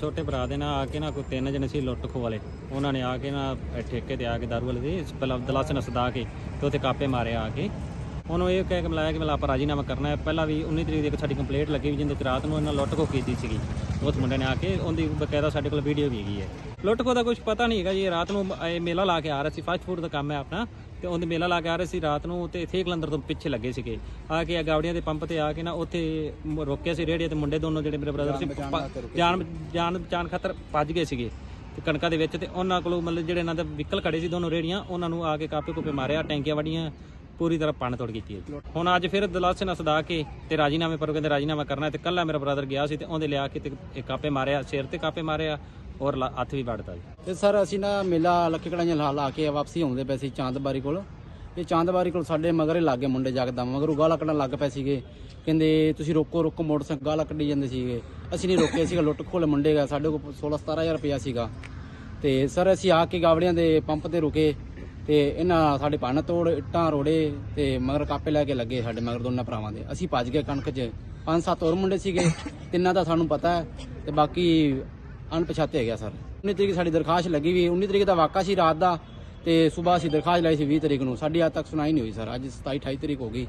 ਛੋਟੇ ਭਰਾ ਦੇ ਨਾਲ ਆ ਕੇ ਨਾ ਕੋਈ ਤਿੰਨ ਜਣੇ ਸੀ ਲੁੱਟ ਖੋ ਵਾਲੇ। ਉਹਨਾਂ ਨੇ ਆ ਕੇ ਨਾ ਠੇਕੇ ਤੇ ਆ ਕੇ ਦਾਰੂ ਵਾਲੇ ਦੇ ਪਹਿਲਾਂ ਦਲਾਸੇ ਨਾਲ ਸਦਾ ਕੇ ਤੇ ਉੱਥੇ ਕਾਪੇ ਮਾਰੇ ਆ ਕੇ। ਉਹਨੂੰ ਇਹ ਕਹਿ ਕੇ ਮਿਲਾਇਆ ਕਿ ਮਤਲਬ ਆਪਾਂ ਰਾਜੀਨਾਮਾ ਕਰਨਾ ਹੈ। ਪਹਿਲਾਂ ਵੀ 19 ਤਰੀਕ ਦੀ ਇੱਕ ਸਾਡੀ ਕੰਪਲੇਂਟ ਲੱਗੀ ਵੀ ਜਿੰਦੇ ਰਾਤ ਨੂੰ ਇਹਨਾਂ ਲੁੱਟ ਖੋ ਕੀਤੀ ਸੀਗੀ। ਉਸ ਮੁੰਡੇ ਨੇ ਆ ਕੇ ਉਹਦੀ ਬਕਾਇਦਾ ਸਾਡੇ ਕੋਲ ਵੀਡੀਓ ਵੀ ਹੈਗੀ ਹੈ। ਲੁੱਟ ਖੋ ਦਾ ਕੁਝ ਪਤਾ ਨਹੀਂ ਹੈਗਾ ਜੀ ਰਾਤ ਨੂੰ ਇਹ ਮੇਲਾ ਲਾ ਕੇ ਆ ਰਿਹਾ ਸੀ ਫਾਸਟ ਫੂਡ ਦਾ ਕੰਮ ਹੈ ਆਪਣਾ ਤੇ ਉਹਦੇ ਮੇਲਾ ਲਾ ਕੇ ਆ ਰਹੇ ਸੀ ਰਾਤ ਨੂੰ ਤੇ ਇੱਥੇ ਕਲੰਦਰ ਤੋਂ ਪਿੱਛੇ ਲੱਗੇ ਸੀਗੇ। ਆ ਕੇ ਗਾਵੜੀਆਂ ਦੇ ਪੰਪ ਤੇ ਆ ਕੇ ਨਾ ਉੱਥੇ ਰੋਕਿਆ ਸੀ ਰੇੜੀਆਂ ਤੇ ਮੁੰਡੇ ਦੋਨੋਂ ਜਿਹੜੇ ਮੇਰੇ ਬ੍ਰਦਰ ਸੀ ਜਾਨ ਜਾਨ ਬਚਾਉਣ ਖਾਤਰ ਭੱਜ ਗਏ ਸੀਗੇ। ਤੇ ਕਣਕਾਂ ਦੇ ਵਿੱਚ ਤੇ ਉਹਨਾਂ ਕੋਲੋਂ ਮਤਲਬ ਜਿਹੜੇ ਇਹਨਾਂ ਦੇ ਵਹੀਕਲ ਖੜੇ ਸੀ ਦੋਨੋਂ ਰੇੜੀਆਂ ਉਹਨਾਂ ਨੂੰ ਆ ਕੇ ਕਾਪੇ ਕੋਪੇ ਮਾਰਿਆ ਟੈਂਕੀਆਂ ਵੜੀਆਂ ਪੂਰੀ ਤਰ੍ਹਾਂ ਪੰਨ ਤੋੜ ਕੀਤੀ ਹੈ ਜੀ। ਹੁਣ ਅੱਜ ਫਿਰ ਦਲਾਸੇ ਨਾਲ ਸਦਾ ਕੇ ਤੇ ਰਾਜੀਨਾਮੇ ਪਰ ਉਹ ਕਹਿੰਦੇ ਰਾਜੀਨਾਮਾ ਕਰਨਾ ਹੈ ਤੇ ਕੱਲਾ ਮੇਰਾ ਬ੍ਰਦਰ ਗਿਆ ਸੀ ਤੇ ਉਹਦੇ ਲਿਆ ਕੇ ਤੇ ਇਹ ਕਾਪੇ ਮਾਰਿਆ, ਸਿਰ ਤੇ ਕਾਪੇ ਮਾਰਿਆ ਔਰ ਲ- ਹੱਥ ਵੀ ਵੜਤਾ ਜੀ। ਤੇ ਸਰ ਅਸੀਂ ਨਾ ਮੇਲਾ ਲੱਕੀ ਕੜਾਈਆਂ ਲਾ ਲਾ ਕੇ ਵਾਪਸੀ ਆਉਂਦੇ ਪਏ ਸੀ ਚਾਂਦਬਾਰੀ ਕੋਲ। ਇਹ ਚਾਂਦਬਾਰੀ ਕੋਲ ਸਾਡੇ ਮਗਰੇ ਲੱਗੇ ਮੁੰਡੇ ਜਗਦਾ। ਮਗਰੋਂ ਗਾਲਾਂ ਕੱਢਣ ਲੱਗ ਪਏ ਸੀਗੇ। ਕਹਿੰਦੇ, ਤੁਸੀਂ ਰੋਕੋ ਰੋਕੋ, ਮੋਟਰਸਾਈਕਲ ਗਾਲਾਂ ਕੱਢੀ ਜਾਂਦੇ ਸੀਗੇ। ਅਸੀਂ ਨਹੀਂ ਰੋਕੇ ਸੀਗਾ, ਲੁੱਟ ਖੋਲ ਮੁੰਡੇ ਗਾ। ਸਾਡੇ ਕੋਲ 16 17000 ਰੁਪਇਆ ਸੀਗਾ। ਤੇ ਸਰ ਅਸੀਂ ਆ ਕੇ ਗਾਵੜੀਆਂ ਦੇ ਪੰਪ ਤੇ ਰੁਕੇ। ਤੇ ਇਹਨਾਂ ਸਾਡੇ ਭੰਨ ਤੋੜ, ਇੱਟਾਂ, ਰੋੜੇ ਤੇ ਮਗਰ ਕਾਪੇ ਲੈ ਕੇ ਲੱਗੇ ਸਾਡੇ ਮਗਰ ਦੋਨਾਂ ਭਰਾਵਾਂ ਦੇ। ਅਸੀਂ ਭੱਜ ਗਏ ਕਣਕ 'ਚ। ਪੰਜ ਸੱਤ ਹੋਰ ਮੁੰਡੇ ਸੀਗੇ। ਤਿੰਨਾਂ ਦਾ ਸਾਨੂੰ ਪਤਾ ਹੈ ਤੇ ਬਾਕੀ ਅਣਪਛਾਤੇ ਹੈਗਾ ਸਰ। 19 ਤਰੀਕ ਸਾਡੀ ਦਰਖਾਸਤ ਲੱਗੀ ਵੀ 19 ਤਰੀਕ ਦਾ ਵਾਕਾ ਸੀ ਰਾਤ ਦਾ ਤੇ ਸਵੇਰ ਅਸੀਂ ਦਰਖਾਸਤ ਲਾਈ ਸੀ 20 ਤਰੀਕ ਨੂੰ। ਸਾਡੀ ਅੱਜ ਤੱਕ ਸੁਣਾਈ ਨਹੀਂ ਹੋਈ ਸਰ। ਅੱਜ 27 28 ਤਰੀਕ ਹੋ ਗਈ।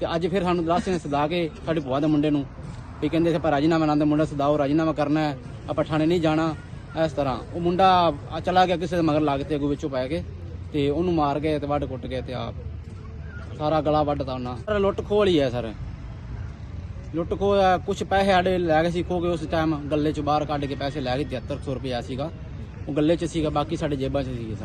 ਤੇ ਅੱਜ ਫਿਰ ਸਾਨੂੰ ਦਲਾਸੇ ਨੇ ਸਦਾ ਕੇ ਸਾਡੇ ਭੂਆ ਦੇ ਮੁੰਡੇ ਨੂੰ ਵੀ ਕਹਿੰਦੇ ਸੀ, ਆਪਾਂ ਰਾਜੀਨਾਮਾ ਨਾਲ ਦੇ ਮੁੰਡਾ ਸਦਾਓ, ਰਾਜੀਨਾਮਾ ਕਰਨਾ ਹੈ। ਆਪਾਂ ਥਾਣੇ ਨਹੀਂ ਜਾਣਾ। ਇਸ ਤਰ੍ਹਾਂ। ਉਹ ਮੁੰਡਾ ਚਲਾ ਗਿਆ ਕਿਸੇ ਦੇ ਮਗਰ ਲੱਗ ਤੇ ਅੱਗੋਂ ਵਿੱਚੋਂ ਪੈ ਕੇ। ਤੇ ਉਹਨੂੰ ਮਾਰ ਗਏ ਤੇ ਵੱਢ ਕੁੱਟ ਗਏ ਤੇ ਆਪ। ਸਾਰਾ ਗਲਾ ਵੱਢਤਾ ਉਹਨਾਂ। ਸਰ, ਲੁੱਟ ਖੋਹ ਲਈ ਹੈ, ਸਰ। ਲੁੱਟ ਖੋਹ ਕੁਝ ਪੈਸੇ ਸਾਡੇ ਲੈ ਗਏ ਸੀ ਖੋ ਕੇ ਉਸ ਟਾਈਮ ਗੱਲੇ ਚ ਬਾਹਰ ਕੱਢ ਕੇ ਪੈਸੇ ਲੈ ਗਏ 7300 ਰੁਪਇਆ ਸੀਗਾ। ਉਹ ਗੱਲੇ ਚ ਸੀਗਾ, ਬਾਕੀ ਸਾਡੇ ਜੇਬਾਂ ਚ ਸੀਗੇ, ਸਰ।